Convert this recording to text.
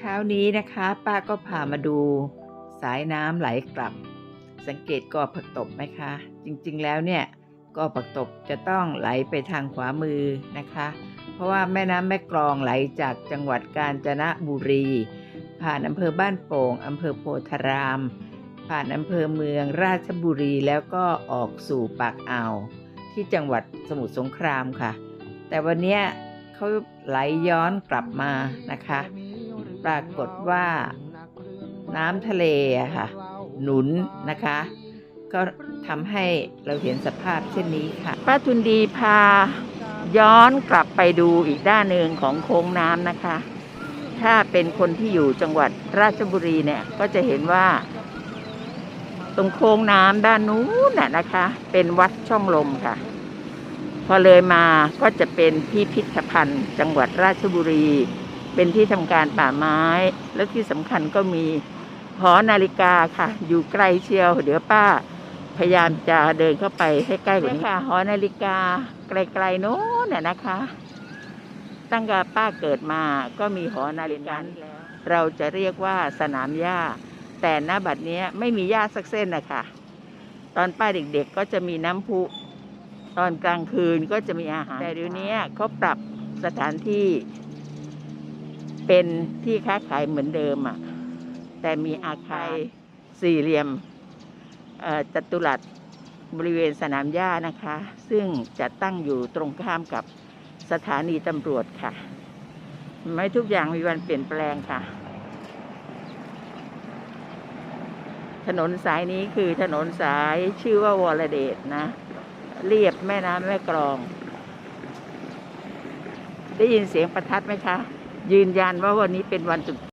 เช้านี้นะคะ ป้าก็พามาดูสายน้ำไหลกลับ สังเกตกอผักตบไหมคะ จริงๆแล้วเนี่ยกอผักตบจะต้องไหลไปทางขวามือนะคะ เพราะว่าแม่น้ำแม่กลองไหลจากจังหวัดกาญจนบุรี ผ่านอำเภอบ้านโป่งอำเภอโพธาราม ผ่านอำเภอเมืองราชบุรีแล้วก็ออกสู่ปากอ่าวที่จังหวัดสมุทรสงครามค่ะ แต่วันนี้เขาไหลย้อนกลับมานะคะ ปรากฏว่าน้ำทะเลค่ะ หนุนนะคะ ก็ทำให้เราเห็นสภาพเช่นนี้ค่ะป้าทุนดีพาย้อนกลับไปดูอีกด้านหนึ่งของโค้งน้ำนะคะ ถ้าเป็นคนที่อยู่จังหวัดราชบุรีเนี่ย ก็จะเห็นว่า ตรงโค้งน้ำด้านนู้นน่ะนะคะ เป็นวัดช่องลมค่ะ พอเลยมาก็จะเป็นพิพิธภัณฑ์ จังหวัดราชบุรี เป็นที่ทำการป่าไม้ แล้วที่สำคัญก็มีหอนาฬิกาค่ะ อยู่ไกลเชียว เดี๋ยวป้า พยายามจะเดินเข้าไปให้ใกล้กว่านี้ค่ะ หอนาฬิกาไกลๆโน้นน่ะนะคะ ตั้งแต่ป้าเกิดมาก็มีหอนาฬิกานี้แล้วเราจะเรียกว่าสนามหญ้า แต่ณบัดนี้ไม่มีหญ้าสักเส้นนะคะตอนป้าเด็กๆก็จะมีน้ำพุ ตอนกลางคืนก็จะมีอาหาร แต่เดี๋ยวนี้เขาปรับสถานที่ เป็นที่ค้าขายเหมือนเดิมอะ แต่มีอาคารสี่เหลี่ยมจัตุรัสบริเวณสนามหญ้านะคะ ซึ่งจะตั้งอยู่ตรงข้ามกับสถานีตำรวจค่ะ ไม่ทุกอย่างมีวันเปลี่ยนแปลงค่ะ ถนนสายนี้คือถนนสายชื่อว่าวรเดชนะ เรียบแม่น้ำแม่กลอง ได้ยินเสียงประทัดไหมคะ ยืนยันว่าวันนี้เป็นวันจุด